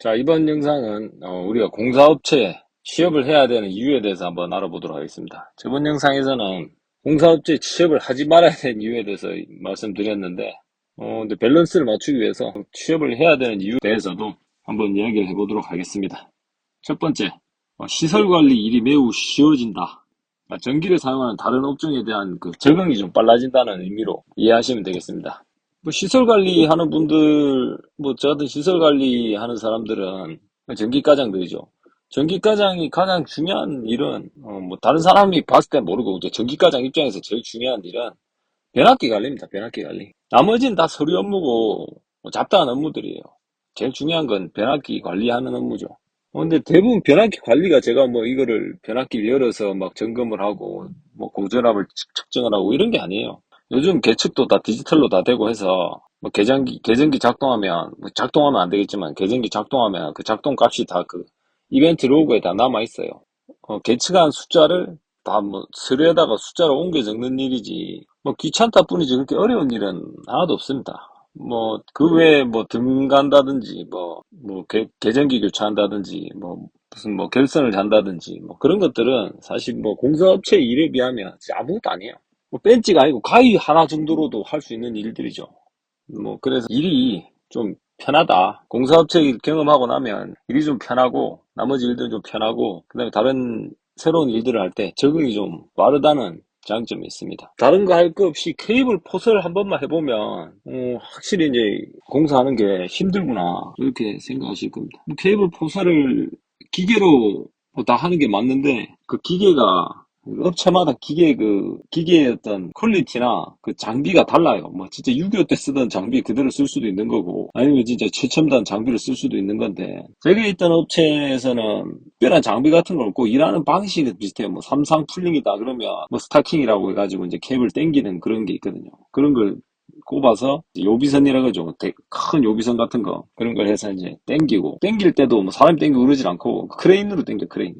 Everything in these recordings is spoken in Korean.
자, 이번 영상은 어, 우리가 공사업체에 취업을 해야 되는 이유에 대해서 한번 알아보도록 하겠습니다. 저번 영상에서는 공사업체에 취업을 하지 말아야 되는 이유에 대해서 말씀드렸는데, 어, 근데 밸런스를 맞추기 위해서 취업을 해야 되는 이유에 대해서도 한번 이야기를 해보도록 하겠습니다. 첫 번째, 어, 시설 관리 일이 매우 쉬워진다. 아, 전기를 사용하는 다른 업종에 대한 그 적응이 좀 빨라진다는 의미로 이해하시면 되겠습니다. 뭐 시설 관리하는 분들, 뭐 저 같은 시설 관리하는 사람들은 전기과장 들이죠. 전기과장이 가장 중요한 일은 어, 뭐 다른 사람이 봤을 때 모르고 이제 전기과장 입장에서 제일 중요한 일은 변압기 관리입니다. 변압기 관리. 나머지는 다 서류 업무고 뭐 잡다한 업무들이에요. 제일 중요한 건 변압기 관리하는 업무죠. 어, 근데 대부분 변압기 관리가 제가 뭐 이거를 변압기를 열어서 막 점검을 하고 뭐 고전압을 측- 측정을 하고 이런 게 아니에요. 요즘 계측도 다 디지털로 다 되고 해서 뭐 계정기 계정기 작동하면 뭐 작동하면 안 되겠지만 계정기 작동하면 그 작동 값이 다 그 이벤트 로그에 다 남아 있어요. 어, 계측한 숫자를 다 뭐 서류에다가 숫자를 옮겨 적는 일이지 뭐 귀찮다 뿐이지 그렇게 어려운 일은 하나도 없습니다. 뭐 그 외에 뭐 등 간다든지 뭐 뭐 계정기 교체한다든지 뭐 무슨 뭐 결선을 잔다든지 뭐 그런 것들은 사실 뭐 공사업체 일에 비하면 아무것도 아니에요. 뭐 벤치가 아니고 가위 하나 정도로도 할 수 있는 일들이죠. 뭐 그래서 일이 좀 편하다. 공사업체 일 경험하고 나면 일이 좀 편하고 나머지 일들은 좀 편하고 그다음에 다른 새로운 일들을 할 때 적응이 좀 빠르다는 장점이 있습니다. 다른 거 할 거 없이 케이블 포설 한 번만 해보면 어, 확실히 이제 공사하는 게 힘들구나 이렇게 생각하실 겁니다. 케이블 포설을 기계로 뭐다 하는 게 맞는데 그 기계가 업체마다 기계 그 기계의 어떤 퀄리티나 그 장비가 달라요. 뭐 진짜 6.25 때 쓰던 장비 그대로 쓸 수도 있는 거고 아니면 진짜 최첨단 장비를 쓸 수도 있는 건데 제가 있던 업체에서는 특별한 장비 같은 건 없고 일하는 방식이 비슷해요. 뭐 삼상 풀링이다 그러면 뭐 스타킹이라고 해가지고 이제 캡을 당기는 그런 게 있거든요. 그런 걸 꼽아서 요비선이라고 하죠. 대- 큰 요비선 같은 거 그런 걸 해서 이제 당기고 당길 때도 뭐 사람이 당기고 그러질 않고 크레인으로 당겨 크레인.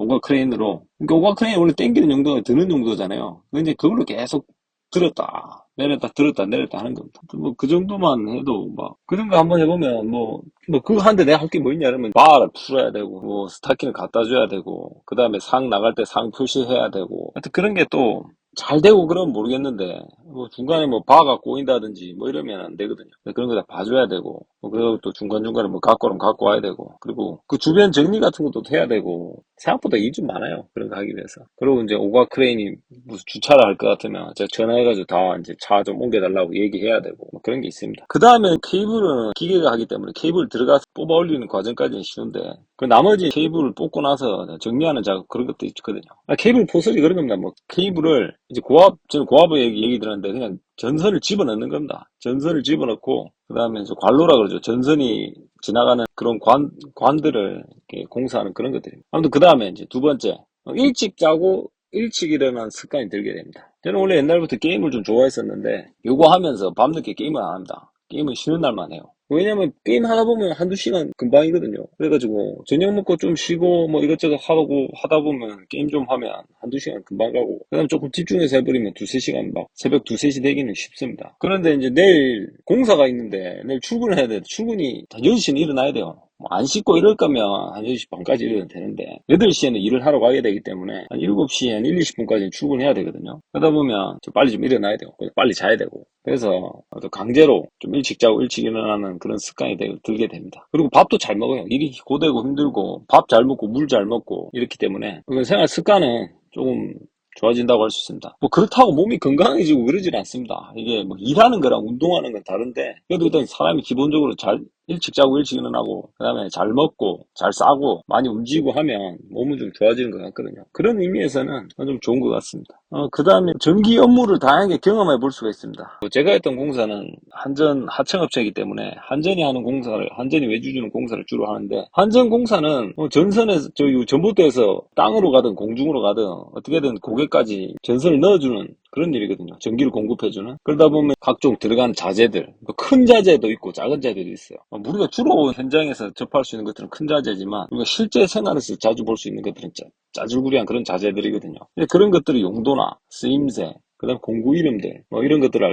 오가 크레인으로. 그러니까 오가 크레인 원래 당기는 용도가 드는 용도잖아요. 근데 그걸로 계속 들었다 내렸다 들었다 내렸다 하는 겁니다. 뭐 그 정도만 해도 막 그런 거 한번 해보면 뭐 뭐 그거 하는데 내가 할 게 뭐 있냐 그러면 바를 풀어야 되고 뭐 스타킹을 갖다 줘야 되고 그 다음에 상 나갈 때 상 표시해야 되고 하여튼 그런 게 또 잘 되고 그러면 모르겠는데 뭐 중간에 뭐 바가 꼬인다든지 뭐 이러면 안 되거든요. 그런 거 다 봐줘야 되고 뭐 그리고 또 중간중간에 뭐 갖고 오면 갖고 와야 되고 그리고 그 주변 정리 같은 것도 해야 되고 생각보다 일이 좀 많아요. 그런 거 하기 위해서. 그리고 이제 오가 크레인이 무슨 주차를 할 것 같으면 제가 전화해가지고 다 이제 차 좀 옮겨달라고 얘기해야 되고 뭐 그런 게 있습니다. 그 다음에 케이블은 기계가 하기 때문에 케이블 들어가서 뽑아 올리는 과정까지는 쉬운데 그 나머지 케이블을 뽑고 나서 정리하는 작업 그런 것도 있거든요. 아, 케이블 포설이 그런 겁니다. 뭐 케이블을 이제 고압 저는 고압을 얘기, 얘기 들었는데 그냥 전선을 집어넣는 겁니다. 전선을 집어넣고 그 다음에 이제 관로라 그러죠. 전선이 지나가는 그런 관 관들을 공사하는 그런 것들입니다. 아무튼 그 다음에 이제 두 번째 어, 일찍 자고 일찍 일어나는 습관이 들게 됩니다. 저는 원래 옛날부터 게임을 좀 좋아했었는데 요거 하면서 밤늦게 게임을 안 합니다. 게임은 쉬는 날만 해요. 왜냐면 게임 하다 보면 한두 시간 금방이거든요. 그래가지고 저녁 먹고 좀 쉬고 뭐 이것저것 하고 하다 보면 게임 좀 하면 한두 시간 금방 가고 그다음 조금 집중해서 해버리면 두세 시간 막 새벽 두세 시 되기는 쉽습니다. 그런데 이제 내일 공사가 있는데 내일 출근을 해야 돼. 출근이 한 6시는 일어나야 돼요. 뭐안 씻고 이럴 거면 한 6시 반까지 일어나면 되는데 8시에는 일을 하러 가야 되기 때문에 한 7시 한 1, 20분까지 출근해야 되거든요. 그러다 보면 좀 빨리 좀 일어나야. 그래서 빨리 자야 되고 그래서 또 강제로 좀 일찍 자고 일찍 일어나는 그런 습관이 되- 들게 됩니다. 그리고 밥도 잘 먹어요. 일이 고되고 힘들고 밥 잘 먹고 물 잘 먹고 이렇기 때문에 그 생활 습관은 조금 좋아진다고 할 수 있습니다. 뭐 그렇다고 몸이 건강해지고 그러진 않습니다. 이게 뭐 일하는 거랑 운동하는 건 다른데 그래도 일단 사람이 기본적으로 잘 일찍 자고 일찍 일어나고 그다음에 잘 먹고 잘 싸고 많이 움직이고 하면 몸은 좀 좋아지는 것 같거든요. 그런 의미에서는 좀 좋은 것 같습니다. 어, 그다음에 전기 업무를 다양하게 경험해 볼 수가 있습니다. 뭐 제가 했던 공사는 한전 하청업체이기 때문에 한전이 하는 공사를 한전이 외주주는 공사를 주로 하는데 한전 공사는 뭐 전선에서 저희 전봇대에서 땅으로 가든 공중으로 가든 어떻게든 고객 까지 전선을 넣어주는 그런 일이거든요. 전기를 공급해주는. 그러다 보면 각종 들어가는 자재들, 뭐큰 자재도 있고 작은 자재도 있어요. 어, 우리가 주로 현장에서 접할 수 있는 것들은 큰 자재지만 우리가 실제 생활에서 자주 볼 수 있는 것들은 짜, 짜줄구리한 그런 자재들이거든요. 그런 것들이 용도나 쓰임새, 그 다음에 공구 이름들, 뭐 이런 것들을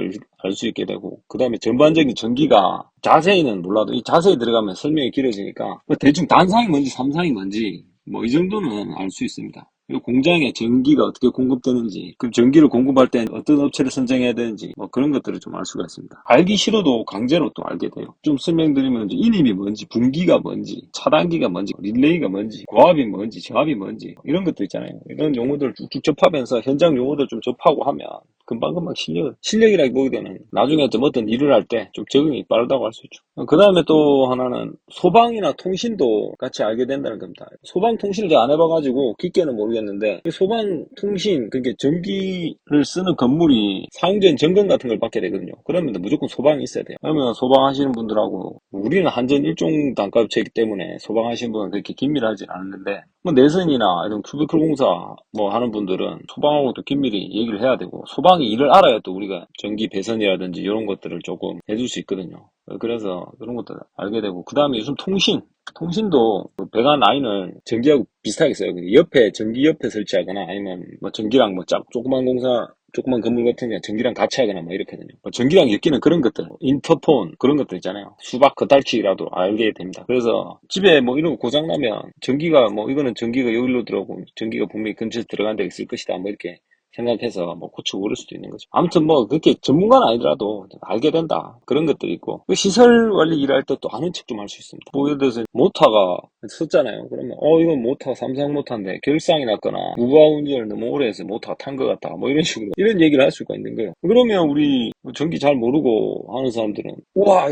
알 수 있게 되고, 그 다음에 전반적인 전기가 자세히는 몰라도 이 자세히 들어가면 설명이 길어지니까 뭐 대충 단상이 뭔지 삼상이 뭔지 뭐 이 정도는 알 수 있습니다. 공장에 전기가 어떻게 공급되는지, 그 전기를 공급할 때 어떤 업체를 선정해야 되는지, 뭐 그런 것들을 좀 알 수가 있습니다. 알기 싫어도 강제로 또 알게 돼요. 좀 설명드리면 인입이 뭔지, 분기가 뭔지, 차단기가 뭔지, 릴레이가 뭔지, 고압이 뭔지, 저압이 뭔지, 이런 것도 있잖아요. 이런 용어들을 쭉쭉 접하면서 현장 용어들 좀 접하고 하면 금방금방 실력, 실력이라기보기에는 나중에 좀 어떤 일을 할 때 좀 적응이 빠르다고 할 수 있죠. 그 다음에 또 하나는 소방이나 통신도 같이 알게 된다는 겁니다. 소방 통신을 안 해봐가지고 깊게는 모르겠는데 이 소방 통신, 그게 전기를 쓰는 건물이 사용전 점검 같은 걸 받게 되거든요. 그러면 무조건 소방이 있어야 돼요. 그러면 소방하시는 분들하고 우리는 한전 일종 단가업체이기 때문에 소방하시는 분은 그렇게 긴밀하지 않는데 뭐 내선이나 이런 큐비클 공사 뭐 하는 분들은 소방하고도 긴밀히 얘기를 해야 되고 소방이 일을 알아야 또 우리가 전기 배선이라든지 이런 것들을 조금 해줄 수 있거든요. 그래서 그런 것도 알게 되고 그 다음에 요즘 통신 통신도 그 배관 라인을 전기하고 비슷하게 써요. 그 옆에 전기 옆에 설치하거나 아니면 뭐 전기랑 뭐 짝, 조그만 공사 조그만 건물 같은 경우 전기랑 같이 하거나 뭐 이렇게 되요 뭐 전기랑 엮이는 그런 것들, 인터폰 그런 것들 있잖아요. 수박 겉달치기라도 알게 됩니다. 그래서 집에 뭐 이런 거 고장 나면 전기가 뭐 이거는 전기가 여기로 들어오고 전기가 분명히 근처에 들어간 데 있을 것이다. 뭐 이렇게 생각해서 뭐 고치고 그럴 수도 있는 거죠. 아무튼 뭐 그렇게 전문가는 아니더라도 알게 된다. 그런 것들이 있고 그 시설 관리 일할 때 또 아는 척 좀 할 수 있습니다. 뭐 예를 들어서 모터가 썼잖아요. 그러면 어 이건 모터 삼성 모터인데 결상이 났거나 무바 운전을 너무 오래 해서 모터가 탄 것 같다. 뭐 이런 식으로 이런 얘기를 할 수가 있는 거예요. 그러면 우리 뭐 전기 잘 모르고 하는 사람들은 우와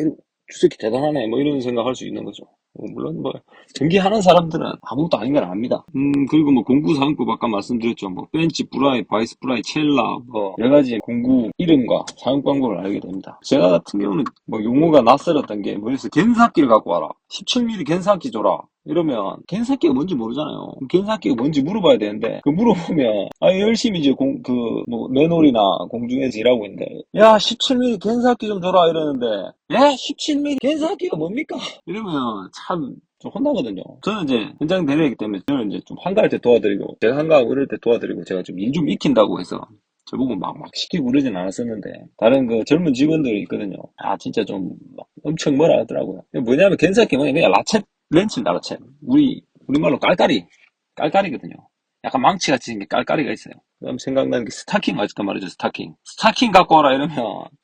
주새끼 대단하네 뭐 이런 생각할 수 있는 거죠. 뭐 물론 뭐 전기하는 사람들은 아무것도 아닌 걸 압니다. 음 그리고 뭐 공구 사용법 아까 말씀드렸죠. 뭐 벤치 프라이, 바이스 프라이, 첼라 뭐 여러 가지 공구 이름과 사용 방법을 알게 됩니다. 제가 같은 경우는 뭐 용어가 낯설었던 게 뭐였어 겐사기를 갖고 와라. 17mm 겐사기 줘라. 이러면 겐사키가 뭔지 모르잖아요. 겐사키가 뭔지 물어봐야 되는데 그 물어보면 아 열심히 이제 공 그뭐 맨홀이나 공중에서 일하고 있는데 야 17mm 겐사키 좀 줘라 이러는데 야 17mm 겐사키가 뭡니까? 이러면 참좀 혼나거든요. 저는 이제 현장 대리이기 때문에 저는 이제 좀 한가할 때 도와드리고 제가 한가하고 이럴 때 도와드리고 제가 좀 일좀 익힌다고 해서 저보고 막, 막 시키고 그러진 않았었는데, 다른 그 젊은 직원들이 있거든요. 아, 진짜 좀, 막 엄청 뭐라 하더라고요. 뭐냐면, 겐사키 뭐냐, 그냥 라쳇 렌치입니다, 라쳇. 우리, 우리말로 깔깔이. 깔깔이거든요. 약간 망치같이 생긴 깔깔이가 있어요. 그다음 생각나는 게 스타킹 아직도 말이죠 스타킹. 스타킹 갖고 와라 이러면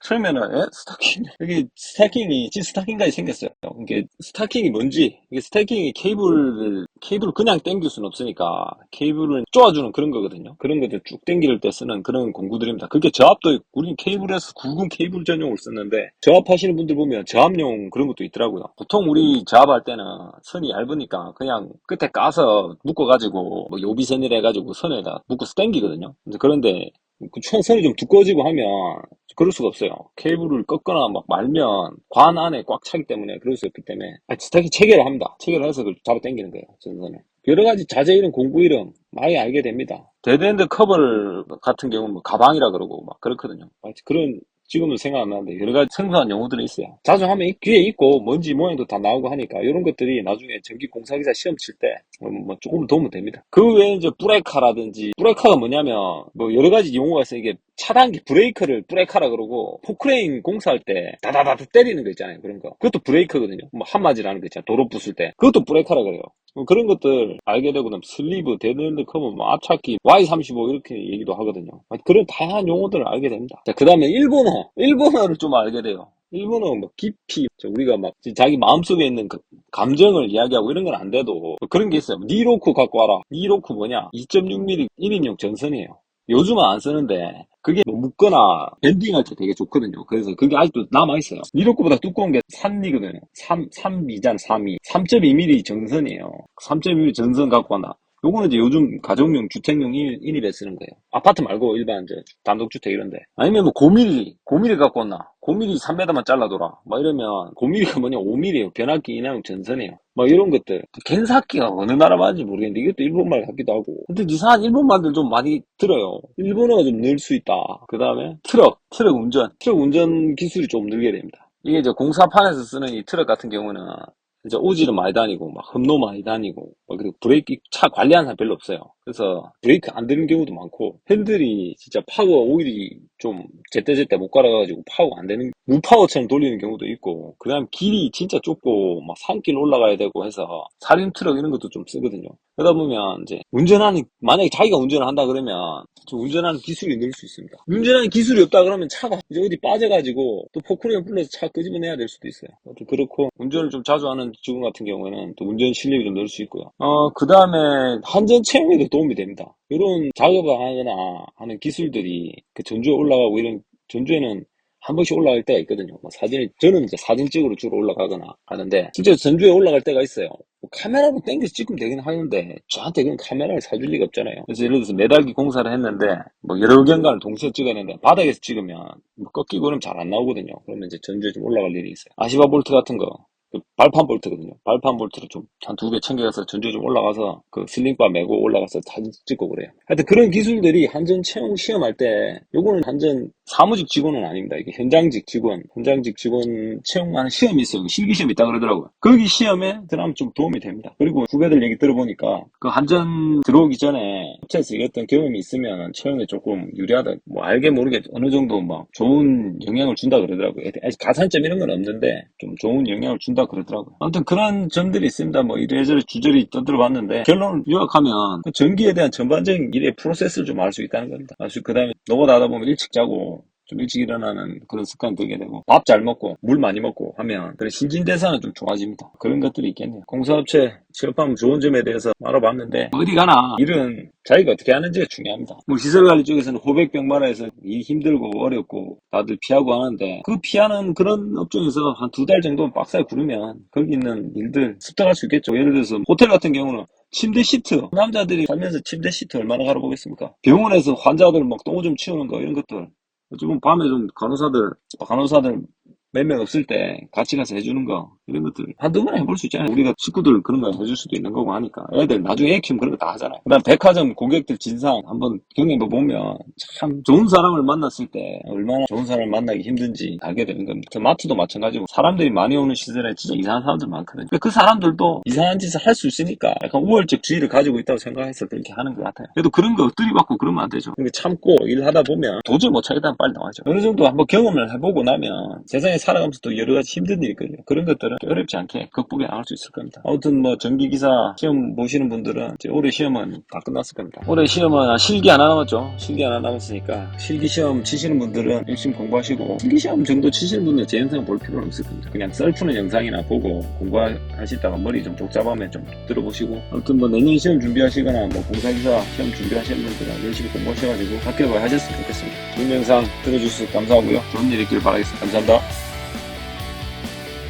처음에는 에? 스타킹. 여기 스타킹이 진 스타킹까지 생겼어요. 이게 스타킹이 뭔지 이게 스타킹이 케이블을 케이블을 그냥 당길 수는 없으니까 케이블을 쪼아주는 그런 거거든요. 그런 것들 쭉 당길 때 쓰는 그런 공구들입니다. 그게 저압도 우리는 케이블에서 굵은 케이블 전용을 썼는데 저압하시는 분들 보면 저압용 그런 것도 있더라고요. 보통 우리 저압할 때는 선이 얇으니까 그냥 끝에 까서 묶어가지고 뭐 요비선이라 해가지고 선에다 묶어서 당기거든요 있거든요. 그런데 그 선이 좀 두꺼워지고 하면 그럴 수가 없어요. 케이블을 꺾거나 막 말면 관 안에 꽉 차기 때문에 그럴 수 없기 때문에 스타킹 체결을 합니다. 체결을 해서 그걸 잡아 당기는 거예요. 전선에. 여러 가지 자재 이름, 공구 이름 많이 알게 됩니다. 데드엔드 커버 같은 경우는 뭐 가방이라 그러고 막 그렇거든요. 그런 지금은 생각 안 나는데 여러 가지 생소한 용어들이 있어요. 자주 하면 귀에 있고 먼지 모양도 다 나오고 하니까 이런 것들이 나중에 전기 공사기사 시험 칠 때 뭐, 뭐 조금 도움은 됩니다. 그 외에 이제 브레이카라든지 브레이카가 뭐냐면 뭐 여러 가지 용어가 있어요. 이게 차단기 브레이크를 브레이카라 그러고 포크레인 공사할 때 다다다다 때리는 거 있잖아요. 그런 거. 그것도 브레이크거든요. 뭐 한마디라는 거 있잖아요. 도로 부술 때. 그것도 브레이카라 그래요. 뭐 그런 것들 알게 되고 나면 슬리브, 데드핸드 커버, 뭐 앞차기, Y35 이렇게 얘기도 하거든요. 그런 다양한 용어들을 알게 됩니다. 자, 그 다음에 일본어. 일본어를 좀 알게 돼요. 일본어 뭐 깊이 우리가 막 자기 마음속에 있는 그 감정을 이야기하고 이런 건 안 돼도 뭐 그런 게 있어요. 니로쿠 갖고 와라. 니로쿠 뭐냐? 2.6mm 1인용 전선이에요. 요즘은 안 쓰는데 그게 뭐 묶거나 밴딩할 때 되게 좋거든요. 그래서 그게 아직도 남아있어요. 니로크보다 두꺼운 게 3이거든요. 3, 3이잖아, 3이. 3.2mm 전선이에요. 3.2mm 전선 갖고 와나. 요거는 이제 요즘 가정용, 주택용 인입에 쓰는 거예요. 아파트 말고 일반 이제 단독주택 이런데. 아니면 뭐 9mm, 9mm 갖고 왔나? 9mm 3m만 잘라둬라. 막 이러면 9mm가 뭐냐? 5mm예요. 변압기 인화용 전선이에요. 막 이런 것들. 겐사키가 어느 나라 말인지 모르겠는데 이것도 일본말 같기도 하고. 근데 이상한 일본말들 좀 많이 들어요. 일본어가 좀 늘 수 있다. 그 다음에 트럭, 트럭 운전. 트럭 운전 기술이 좀 늘게 됩니다. 이게 이제 공사판에서 쓰는 이 트럭 같은 경우는 진짜 오지를 많이 다니고 막 험로 많이 다니고 막 그리고 브레이크 차 관리하는 사람 별로 없어요. 그래서 브레이크 안 되는 경우도 많고 핸들이 진짜 파워 오일이 좀 제때제때 못 갈아가지고 파워 안 되는 무파워처럼 돌리는 경우도 있고 그 다음 길이 진짜 좁고 막 산길 올라가야 되고 해서 사륜 트럭 이런 것도 좀 쓰거든요. 그러다 보면 이제 운전하는 만약에 자기가 운전을 한다 그러면 좀 운전하는 기술이 늘 수 있습니다. 운전하는 기술이 없다 그러면 차가 이제 어디 빠져가지고 또 포크레인 불러서 차 끄집어내야 될 수도 있어요. 그렇고 운전을 좀 자주 하는 직원 같은 경우에는 또 운전 실력이 좀 늘 수 있고요. 어, 그 다음에 한전 체험에도 도움이 됩니다. 이런 작업을 하거나 하는 기술들이 그 전주에 올라 가고 이런 전주에는 한 번씩 올라갈 때가 있거든요. 뭐 사진을, 저는 이제 사진 찍으러 주로 올라가거나 하는데, 진짜 전주에 올라갈 때가 있어요. 뭐 카메라로 땡겨서 찍으면 되긴 하는데, 저한테 그런 카메라를 사줄 리가 없잖아요. 그래서 예를 들어서 매달기 공사를 했는데, 뭐 여러 경관을 동시에 찍어야 되는데, 바닥에서 찍으면 뭐 꺾이고 그러면 잘 안 나오거든요. 그러면 이제 전주에 좀 올라갈 일이 있어요. 아시바 볼트 같은 거, 그 발판 볼트거든요. 발판 볼트를 좀 한 두 개 챙겨가서 전주에 좀 올라가서 그 슬링바 메고 올라가서 사진 찍고 그래요. 하여튼 그런 기술들이 한전 채용 시험할 때 요거는 한전 사무직 직원은 아닙니다. 이게 현장직 직원, 현장직 직원 채용하는 시험이 있어요. 실기 시험이 있다 그러더라고요. 거기 시험에 들어가면 좀 도움이 됩니다. 그리고 후배들 얘기 들어보니까 그 한전 들어오기 전에 업체에서 일했던 경험이 있으면 채용에 조금 유리하다. 뭐 알게 모르게 어느 정도 막 좋은 영향을 준다 그러더라고요. 아직 가산점 이런 건 없는데 좀 좋은 영향을 준다 그러더라고요. 아무튼 그런 점들이 있습니다. 뭐 이래저래 주저리 떠들어 봤는데 결론을 요약하면 그 전기에 대한 전반적인 일의 프로세스를 좀 알 수 있다는 겁니다. 그 다음에 노고다 하다 보면 일찍 자고 좀 일찍 일어나는 그런 습관 들게 되고 밥 잘 먹고 물 많이 먹고 하면 그런 신진대사는 좀 좋아집니다. 그런 것들이 있겠네요. 공사업체 취업하면 좋은 점에 대해서 알아봤는데 어디 가나 일은 자기가 어떻게 하는지가 중요합니다. 뭐 시설관리 쪽에서는 호백병마라해서 일 힘들고 어렵고 다들 피하고 하는데 그 피하는 그런 업종에서 한 두 달 정도 빡세게 구르면 거기 있는 일들 습득할 수 있겠죠. 예를 들어서 호텔 같은 경우는 침대 시트 남자들이 살면서 침대 시트 얼마나 갈아보겠습니까? 병원에서 환자들 막 똥오줌 치우는 거 이런 것들 지금 밤에 좀 간호사들, 간호사들 몇 명 없을 때 같이 가서 해주는 거 이런 것들 한두 번 해볼 수 있잖아요. 우리가 식구들 그런 거 해줄 수도 있는 거고 하니까 애들 나중에 애 키우면 그런 거 다 하잖아요. 그다음 백화점 고객들 진상 한번 경험해 보면 참 좋은 사람을 만났을 때 얼마나 좋은 사람을 만나기 힘든지 알게 되는 겁니다. 저 마트도 마찬가지고 사람들이 많이 오는 시절에 진짜 이상한 사람들 많거든요. 그 사람들도 이상한 짓을 할 수 있으니까 약간 우월적 주의를 가지고 있다고 생각해서 그렇게 하는 것 같아요. 그래도 그런 거 들이받고 그러면 안 되죠. 그러니까 참고 일하다 보면 도저히 못 차겠다면 빨리 나와죠. 어느 정도 한번 경험을 해보고 나면 세상에 살아가면서 또 여러 가지 힘든 일이 있거든요. 그런 것들은 어렵지 않게 극복해 나갈 수 있을 겁니다. 아무튼 뭐 전기기사 시험 보시는 분들은 이제 올해 시험은 다 끝났을 겁니다. 올해 시험은 실기 하나 남았죠. 실기 하나 남았으니까 실기 시험 치시는 분들은 열심히 공부하시고 실기 시험 정도 치시는 분들은 제 영상 볼 필요는 없을 겁니다. 그냥 썰푸는 영상이나 보고 공부하시다가 머리 좀 복잡하면 좀 들어보시고 아무튼 뭐 내년 시험 준비하시거나 뭐 공사기사 시험 준비하시는 분들은 열심히 공부하셔가지고 합격을 하셨으면 좋겠습니다. 좋은 영상 들어주셔서 감사하고요. 좋은 일 있길 바라겠습니다. 감사합니다.